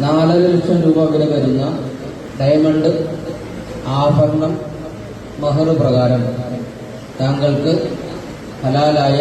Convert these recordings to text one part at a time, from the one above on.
നാലര ലക്ഷം രൂപ വില വരുന്ന ഡയമണ്ട് ആഭരണം മഹർ പ്രകാരം. താങ്കൾക്ക് ഹലാലായ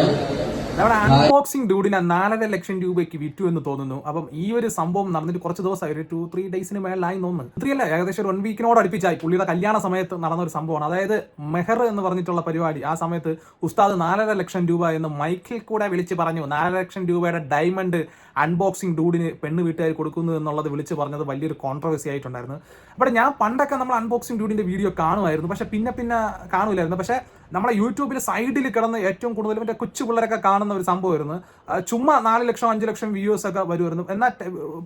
നമ്മുടെ അൺബോക്സിംഗ് ഡൂഡിനെ നാലര ലക്ഷം രൂപയ്ക്ക് വിറ്റു എന്ന് തോന്നുന്നു. അപ്പം ഈ ഒരു സംഭവം നടന്നിട്ട് കുറച്ച് ദിവസമായി. ഒരു ടു ത്രീ ഡേയ്സിന് മേളിലായി തോന്നുന്നു. ത്രീ അല്ല ഏകദേശം ഒരു വൺ വീക്കിനോട് അടുപ്പിച്ചായി. പുള്ളിയുടെ കല്യാണ സമയത്ത് നടന്ന ഒരു സംഭവമാണ്. അതായത് മെഹർ എന്ന് പറഞ്ഞിട്ടുള്ള പരിപാടി. ആ സമയത്ത് ഉസ്താദ് നാലര ലക്ഷം രൂപ എന്ന് മൈക്കിൽ കൂടെ വിളിച്ച് പറഞ്ഞു. നാലര ലക്ഷം രൂപയുടെ ഡയമണ്ട് അൺബോക്സിംഗ് ഡൂഡിന് പെണ്ണ് വീട്ടുകാർ കൊടുക്കുന്നു എന്നുള്ളത് വിളിച്ച് പറഞ്ഞത് വലിയൊരു കോൺട്രവേഴ്സി ആയിട്ടുണ്ടായിരുന്നു. അപ്പോൾ ഞാൻ പണ്ടൊക്കെ നമ്മൾ അൺബോക്സിംഗ് ഡൂഡിന്റെ വീഡിയോ കാണുമായിരുന്നു. പക്ഷെ പിന്നെ പിന്നെ കാണൂലായിരുന്നു. പക്ഷെ നമ്മളെ യൂട്യൂബിൽ സൈഡിൽ കിടന്ന് ഏറ്റവും കൂടുതൽ മറ്റേ കൊച്ചു പിള്ളേരൊക്കെ കാണുന്ന ഒരു സംഭവം ആയിരുന്നു. ചുമ്മാ നാല് ലക്ഷം അഞ്ച് ലക്ഷം വ്യൂസ് ഒക്കെ വരുമായിരുന്നു. എന്നാൽ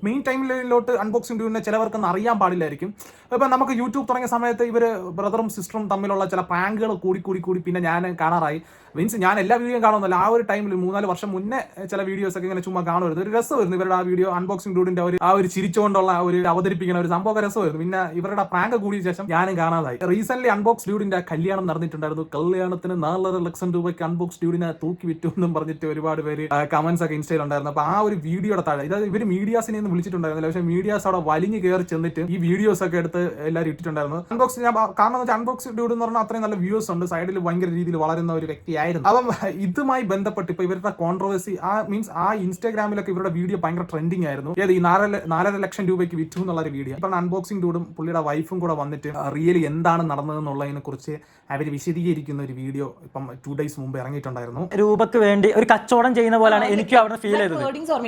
മെയിൻ ടൈമിലോട്ട് അൺബോക്സിംഗ് ഡ്യൂവിനെ ചിലവർക്കൊന്നും അറിയാൻ പാടില്ലായിരിക്കും. ഇപ്പം നമുക്ക് യൂട്യൂബ് തുടങ്ങിയ സമയത്ത് ഇവർ ബ്രദറും സിസ്റ്ററും തമ്മിലുള്ള ചില പ്രാങ്കുകൾ കൂടി കൂടി കൂടി പിന്നെ ഞാൻ കാണാറായി. മീൻസ് ഞാൻ എല്ലാ വീഡിയോയും കാണുന്നില്ല ആ ഒരു ടൈമിൽ മൂന്നാൽ വർഷം മുന്നേ ചില വീഡിയോസ് ഒക്കെ ഇങ്ങനെ ചുമ്മാ കാണുമായിരുന്നു. ഒരു രസമായിരുന്നു ഇവരുടെ ആ വീഡിയോ അൺബോക്സിംഗ് ഡൂഡിന്റെ ഒരു ആ ഒരു ചിരിച്ചുകൊണ്ടുള്ള ഒരു അവതരിപ്പിക്കുന്ന ഒരു സംഭവം രസമായിരുന്നു. പിന്നെ ഇവരുടെ പ്രാങ്ക് കൂടിയ ശേഷം ഞാനും കാണാതായി. റീസെന്റ് അൺബോക്സ് ഡ്യൂഡിന്റെ കല്യാണം നടന്നിട്ടുണ്ടായിരുന്നു. കല്യാണത്തിന് നാലര ലക്ഷം രൂപയ്ക്ക് അൺബോക്സ് ഡ്യൂഡിനെ തൂക്കി വിറ്റു എന്നും പറഞ്ഞിട്ട് ഒരുപാട് പേര് കമന്റ്സ് ഒക്കെ ഇൻസ്റ്റയിൽ ഉണ്ടായിരുന്നു. അപ്പൊ ആ ഒരു വീഡിയോയുടെ താഴെ ഇതായത് ഇവർ മീഡിയാസിനെ ഒന്നും വിളിച്ചിട്ടുണ്ടായിരുന്നില്ല. പക്ഷേ മീഡിയാസ് അവിടെ വലിഞ്ഞു കയറി ചെന്നിട്ട് ഈ വീഡിയോസ് ഒക്കെ എടുത്ത് എല്ലാവരും ഇട്ടിട്ടുണ്ടായിരുന്നു. അൺബോക്സ് ഞാൻ കാരണം വെച്ചാൽ അൺബോക്സ് ഡ്യൂഡ് എന്ന് പറഞ്ഞാൽ അത്രയും നല്ല വ്യൂസ് ഉണ്ട്. സൈഡിൽ ഭയങ്കര രീതിയിൽ വളരുന്ന ഒരു വ്യക്തിയായിരുന്നു അപ്പം ഇതുമായി ബന്ധപ്പെട്ട് ഇപ്പൊ ഇവരുടെ കോൺട്രവേഴ്സി ആ മീൻസ് ആ ഇൻസ്റ്റാഗ്രാമിലൊക്കെ ഇവരുടെ വീഡിയോ ഭയങ്കര ട്രെൻഡിങ് ആയിരുന്നു. ഏത് ഈ നാലര നാലര ലക്ഷം രൂപയ്ക്ക് വിറ്റു എന്നുള്ള ഒരു വീഡിയോ ഇപ്പം അൺബോക്സിംഗ് ഡൂടും പുള്ളിയുടെ വൈഫും കൂടെ വന്നിട്ട് റിയലി എന്താണ് നടന്നതെന്നുള്ളതിനെ കുറിച്ച് അവർ വിശദീകരിക്കുന്ന ഒരു വീഡിയോ ഇപ്പം ടു ഡേയ്സ് മുമ്പ് ഇറങ്ങിയിട്ടുണ്ടായിരുന്നു. രൂപക്ക് വേണ്ടി ഒരു കച്ചവടം ചെയ്യുന്ന പോലെയാണ് എനിക്ക് അവിടെ ഫീൽ ചെയ്തത്.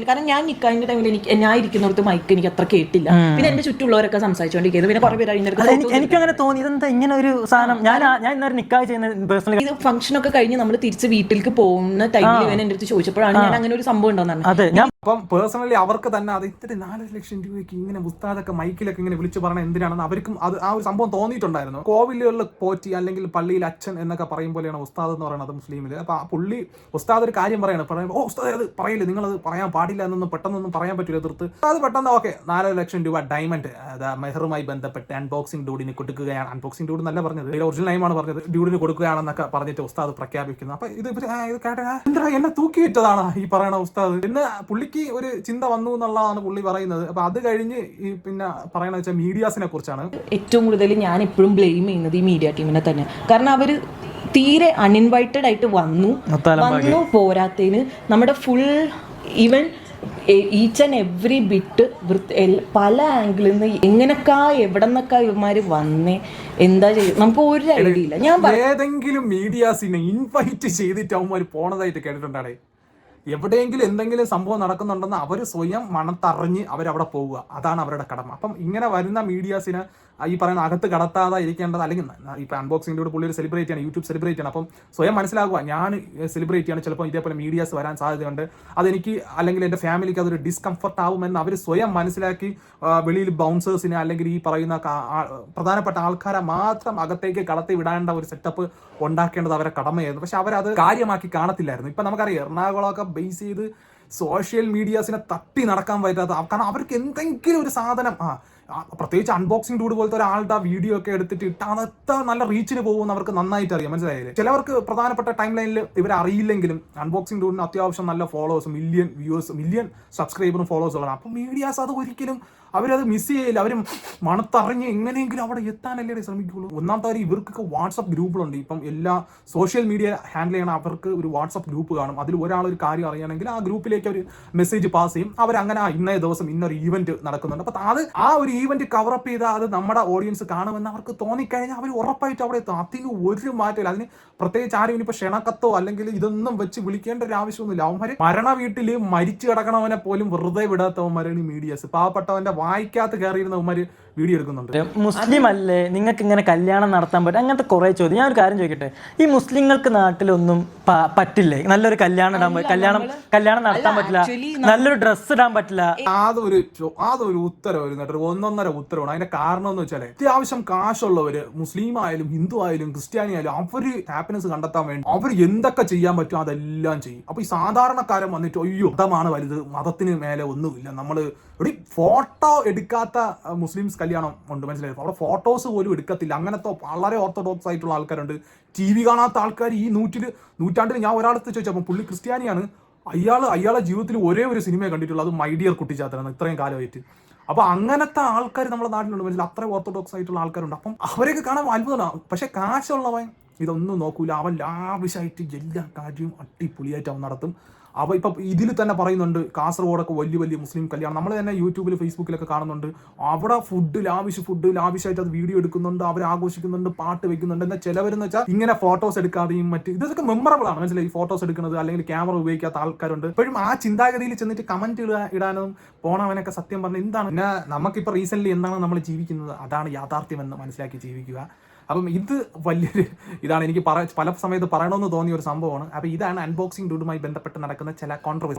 കാരണം ഞാൻ നിൽക്കാന്റെ ടൈമിൽ എനിക്ക് ഞാൻ ഇരിക്കുന്നിടത്ത് മൈക്ക് എനിക്ക് അത്ര കേട്ടില്ല. പിന്നെ എന്റെ ചുറ്റുള്ളവരൊക്കെ സംസാരിച്ചുകൊണ്ടിരിക്കുന്നത് പിന്നെ കുറെ പേര് എനിക്ക് അങ്ങനെ തോന്നി ഇതെന്താ ഇങ്ങനെ ഒരു സാധനം? ഞാൻ ഞാൻ ഇന്നൊരു നിക്കായ ചെയ്യുന്ന പേഴ്സണലി ഇത് ഫംഗ്ഷൻ ഒക്കെ കഴിഞ്ഞ് നമ്മൾ തിരിച്ച് വീട്ടിലേക്ക് പോകുന്ന ടൈമിൽ ഇവൻ എന്റെ അടുത്ത് ചോദിച്ചപ്പോഴാണ് ഞാൻ അങ്ങനെ ഒരു സംഭവം ഉണ്ടോന്നാണ് അപ്പം പേഴ്സണലി അവർക്ക് തന്നെ അത് ഇത്തിരി നാലര ലക്ഷം രൂപയ്ക്ക് ഇങ്ങനെ ഉസ്താദൊക്കെ മൈക്കിലൊക്കെ ഇങ്ങനെ വിളിച്ചു പറഞ്ഞ എന്തിനാണെന്ന് അവർക്കും അത് ആ ഒരു സംഭവം തോന്നിയിട്ടുണ്ടായിരുന്നു. കോവിലുകളിൽ പോറ്റി അല്ലെങ്കിൽ പള്ളിയിൽ അച്ഛൻ എന്നൊക്കെ പറയും പോലെയാണ് ഉസ്താദ് എന്ന് പറയുന്നത് മുസ്ലിമിൽ അപ്പൊ ആ പുള്ളി ഉസ്താദ് ഒരു കാര്യം പറയാണ്. പറയുമ്പോൾ ഓ ഉസ്താദ് അത് പറയില്ല? നിങ്ങൾ അത് പറയാൻ പാടില്ല എന്നൊന്നും പെട്ടെന്നൊന്നും പറയാൻ പറ്റില്ല എതിർത്ത്. അത് പെട്ടെന്ന് ഓക്കെ നാലര ലക്ഷം രൂപ ഡയമണ്ട് മെഹറുമായി ബന്ധപ്പെട്ട് അൺബോക്സിംഗ് ഡ്യൂഡിന് കൊടുക്കുകയാണ്. അൺബോക്സിംഗ് ഡ്യൂഡ് നല്ല പറഞ്ഞത്. ഒറിജിനൽ നൈമാണ് പറഞ്ഞത്. ഡ്യൂഡിന് കൊടുക്കുകയാണെന്നൊക്കെ പറഞ്ഞിട്ട് ഉസ്താദ് പ്രഖ്യാപിക്കുന്നു. അപ്പൊ ഇത് ഇത് കേട്ട എന്താ എന്നെ തൂക്കി വിറ്റതാണ് ഈ പറയണ ഉസ്താദ്. പിന്നെ പുള്ളിക്ക് ഒരു ചിന്ത വന്നു എന്നുള്ളതാണ് പുള്ളി പറയുന്നത്. അപ്പൊ അത് കഴിഞ്ഞ് ഈ പിന്നെ പറയണ വെച്ചാൽ മീഡിയാസിനെ കുറിച്ചാണ്. ഏറ്റവും കൂടുതൽ ഞാൻ എപ്പോഴും ബ്ലെയിം ചെയ്യുന്നത് ഈ മീഡിയ ടീമിനെ തന്നെ. കാരണം അവർ തീരെ അൺഇൻവൈറ്റഡ് ആയിട്ട് വന്നു. വന്നു പോരാത്തതിന് നമ്മുടെ full even each and every bit പല ആംഗിളിൽ നിന്ന് എങ്ങനൊക്കെ എവിടെ നിന്നൊക്കെ ഇവന്മാര് വന്നേ എന്താ ചെയ്യുക നമുക്ക് ഒരു ഐഡിയ ഇല്ല ഞാൻ ഏതെങ്കിലും മീഡിയാസിനെ ഇൻവൈറ്റ് ചെയ്തിട്ട് അവന്മാർ പോണതായിട്ട് കേട്ടിട്ടുണ്ടാടേ എവിടെയെങ്കിലും എന്തെങ്കിലും സംഭവം നടക്കുന്നുണ്ടെന്ന് അവർ സ്വയം മണത്തറിഞ്ഞ് അവരവിടെ പോവുക. അതാണ് അവരുടെ കടമ. അപ്പം ഇങ്ങനെ വരുന്ന മീഡിയാസിന് ഈ പറയുന്ന അകത്ത് കടത്താതെ ഇരിക്കേണ്ടത് അല്ലെങ്കിൽ ഇപ്പൊ കൂടെ പുള്ളി ഒരു സെലിബ്രേറ്റ് ആണ് യൂട്യൂബ് സെലിബ്രേറ്റ് ആണ്. അപ്പം സ്വയം മനസ്സിലാക്കുക ഞാൻ സെലിബ്രേറ്റ് ചെയ്യണം ചിലപ്പോൾ ഇതേപോലെ മീഡിയാസ് വരാൻ സാധ്യതയുണ്ട്. അതെനിക്ക് അല്ലെങ്കിൽ എന്റെ ഫാമിലിക്ക് അതൊരു ഡിസ്കംഫർട്ട് ആവുമെന്ന് അവർ സ്വയം മനസ്സിലാക്കി വെളിയിൽ ബൗൺസേഴ്സിനെ അല്ലെങ്കിൽ ഈ പറയുന്ന പ്രധാനപ്പെട്ട ആൾക്കാരെ മാത്രം അകത്തേക്ക് കടത്തി വിടേണ്ട ഒരു സെറ്റപ്പ് ഉണ്ടാക്കേണ്ടത് അവരെ കടമയായിരുന്നു. പക്ഷെ അവരത് കാര്യമാക്കി കാണത്തില്ലായിരുന്നു. ഇപ്പൊ നമുക്കറിയാം എറണാകുളമൊക്കെ ബേസ് ചെയ്ത് സോഷ്യൽ മീഡിയാസിനെ തട്ടി നടക്കാൻ പറ്റാത്ത കാരണം അവർക്ക് എന്തെങ്കിലും ഒരു സാധനം ആ പ്രത്യേകിച്ച് അൺബോക്സിംഗ് ഡൂഡ് പോലത്തെ ഒരാളുടെ വീഡിയോ ഒക്കെ എടുത്തിട്ട് ഇട്ടാൽ എത്ര നല്ല റീച്ചിന് പോകുമെന്ന് അവർക്ക് നന്നായിട്ട് അറിയാം. മനസ്സിലായില്ലേ? ചിലവർക്ക് പ്രധാനപ്പെട്ട ടൈം ലൈനിൽ ഇവർ അറിയില്ലെങ്കിലും അൺബോക്സിംഗ് ഡൂഡിന് അത്യാവശ്യം നല്ല ഫോളോവേഴ്സ് മില്യൺ വ്യൂവേഴ്സ് മില്യൺ സബ്സ്ക്രൈബറും ഫോളോവേഴ്സുകളാണ് അപ്പം മീഡിയാസ് അത് ഒരിക്കലും അവരത് മിസ് ചെയ്യില്ല അവർ മണത്തറിഞ്ഞ് എങ്ങനെയെങ്കിലും അവിടെ എത്താനല്ലേ ശ്രമിക്കുള്ളൂ. ഒന്നാമത്തെ കാര്യം ഇവർക്കൊക്കെ വാട്സപ്പ് ഗ്രൂപ്പുകളുണ്ട് ഇപ്പം എല്ലാ സോഷ്യൽ മീഡിയ ഹാൻഡിൽ ചെയ്യണ അവർക്ക് ഒരു വാട്സപ്പ് ഗ്രൂപ്പ് കാണും. അതിൽ ഒരാൾ ഒരു കാര്യം അറിയണമെങ്കിൽ ആ ഗ്രൂപ്പിലേക്ക് അവർ മെസ്സേജ് പാസ് ചെയ്യും. അവർ അങ്ങനെ ഇന്നേ ദിവസം ഇന്നൊരു ഈവന്റ് നടക്കുന്നുണ്ട്. അപ്പം അത് ആ ഒരു ഈവന്റ് കവറപ്പ് ചെയ്താൽ അത് നമ്മുടെ ഓഡിയൻസ് കാണുമെന്ന് അവർക്ക് തോന്നിക്കഴിഞ്ഞാൽ അവർ ഉറപ്പായിട്ട് അവിടെ എത്തും. അതിന് ഒരു മാറ്റമില്ല. അതിന് പ്രത്യേകിച്ച് ആരും ഇനിയിപ്പോ ക്ഷണക്കത്തോ അല്ലെങ്കിൽ ഇതൊന്നും വെച്ച് വിളിക്കേണ്ട ഒരു ആവശ്യമൊന്നുമില്ല. അവന്മാര് മരണ വീട്ടിൽ മരിച്ചു കിടക്കണവനെ പോലും വെറുതെ വിടാത്തവന്മാരാണ് ഈ മീഡിയസ് പാവപ്പെട്ടവന്റെ വായിക്കാത്ത കയറിയിരുന്നവന്മാര് വീഡിയോ എടുക്കുന്നുണ്ട്. മുസ്ലിം അല്ലേ നിങ്ങൾക്ക് ഇങ്ങനെ കല്യാണം നടത്താൻ പറ്റും അങ്ങനത്തെ കുറേ ചോദ്യം. ഞാൻ ഒരു കാര്യം ചോദിക്കട്ടെ? ഈ മുസ്ലിങ്ങൾക്ക് നാട്ടിലൊന്നും പറ്റില്ലേ? നല്ലൊരു കല്യാണം ഇടാൻ കല്യാണം കല്യാണം നടത്താൻ പറ്റില്ല. നല്ലൊരു ഡ്രസ്സ് ഇടാൻ പറ്റില്ല. അതൊരു അതൊരു ഉത്തരവായിരുന്നു ഒന്നൊന്നര ഉത്തരവാണ്. അതിന്റെ കാരണം എന്ന് വെച്ചാൽ അത്യാവശ്യം കാശുള്ളവര് മുസ്ലിം ആയാലും ഹിന്ദു ആയാലും ക്രിസ്ത്യാനി ആയാലും അവർ ഹാപ്പിനെസ് കണ്ടെത്താൻ വേണ്ടി അവർ എന്തൊക്കെ ചെയ്യാൻ പറ്റും അതെല്ലാം ചെയ്യും. അപ്പൊ ഈ സാധാരണക്കാരൻ വന്നിട്ട് അയ്യോ മതമാണ് വലുത്. മതത്തിന് മേലെ ഒന്നുമില്ല. നമ്മൾ ഒരു ഫോട്ടോ എടുക്കാത്ത മുസ്ലിംസ് കല്യാണം ഉണ്ട് മനസ്സിലായി? അവിടെ ഫോട്ടോസ് പോലും എടുക്കത്തില്ല. അങ്ങനത്തെ വളരെ ഓർത്തഡോക്സ് ആയിട്ടുള്ള ആൾക്കാരുണ്ട്. ടി വി കാണാത്ത ആൾക്കാർ ഈ നൂറ്റിൽ നൂറ്റാണ്ടിൽ ഞാൻ ഒരാളത്ത് ചോദിച്ചപ്പോൾ പുള്ളി ക്രിസ്ത്യാനിയാണ്. അയാൾ അയാളെ ജീവിതത്തിൽ ഒരേ ഒരു സിനിമയെ കണ്ടിട്ടുള്ളൂ അത് മൈഡിയർ കുട്ടിച്ചാത്തനാണ് ഇത്രയും കാലമായിട്ട്. അപ്പൊ അങ്ങനത്തെ ആൾക്കാർ നമ്മുടെ നാട്ടിലുണ്ട് മനസ്സിലായി? അത്ര ഓർത്തഡോക്സ് ആയിട്ടുള്ള ആൾക്കാരുണ്ട്. അപ്പം അവരെയൊക്കെ കാണാൻ അത്ഭുതമാണ്. പക്ഷെ കാശുള്ളവൻ ഇതൊന്നും നോക്കൂല. അവൻ ലാവിശായിട്ട് എല്ലാ കാര്യവും അടിപൊളിയായിട്ട് അവൻ നടത്തും. അവ ഇപ്പൊ ഇതിൽ തന്നെ പറയുന്നുണ്ട് കാസർഗോഡൊക്കെ വലിയ വലിയ മുസ്ലിം കല്യാണം. നമ്മൾ തന്നെ യൂട്യൂബിൽ ഫേസ്ബുക്കിലൊക്കെ കാണുന്നുണ്ട്. അവിടെ ഫുഡ് ലാവിഷ് ഫുഡ് ലാവിഷായിട്ട് അത് വീഡിയോ എടുക്കുന്നുണ്ട് അവർ ആഘോഷിക്കുന്നുണ്ട് പാട്ട് വെക്കുന്നുണ്ട്. എന്നാൽ ചിലവരെന്ന് വെച്ചാൽ ഇങ്ങനെ ഫോട്ടോസ് എടുക്കാതെയും മറ്റ് ഇതൊക്കെ മെമ്മറബിൾ ആണ്. മനസ്സിലായി? ഫോട്ടോസ് എടുക്കുന്നത് അല്ലെങ്കിൽ ക്യാമറ ഉപയോഗിക്കാത്ത ആൾക്കാരുണ്ട്. ഇപ്പോഴും ആ ചിന്താഗതിയിൽ ചെന്നിട്ട് കമന്റ് ഇടാനും പോണവനൊക്കെ സത്യം പറഞ്ഞ എന്താണ്? പിന്നെ നമുക്കിപ്പോൾ റീസെന്റ് എന്താണ് നമ്മൾ ജീവിക്കുന്നത്? അതാണ് യാഥാർത്ഥ്യം എന്ന് മനസ്സിലാക്കി ജീവിക്കുക. അപ്പം ഇത് വലിയൊരു ഇതാണ് എനിക്ക് പറ പല സമയത്ത് പറയണമെന്ന് തോന്നിയ ഒരു സംഭവമാണ്. അപ്പം ഇതാണ് അൺബോക്സിംഗ് ഡൂഡുമായി ബന്ധപ്പെട്ട് നടക്കുന്ന ചില കോൺട്രവേഴ്സി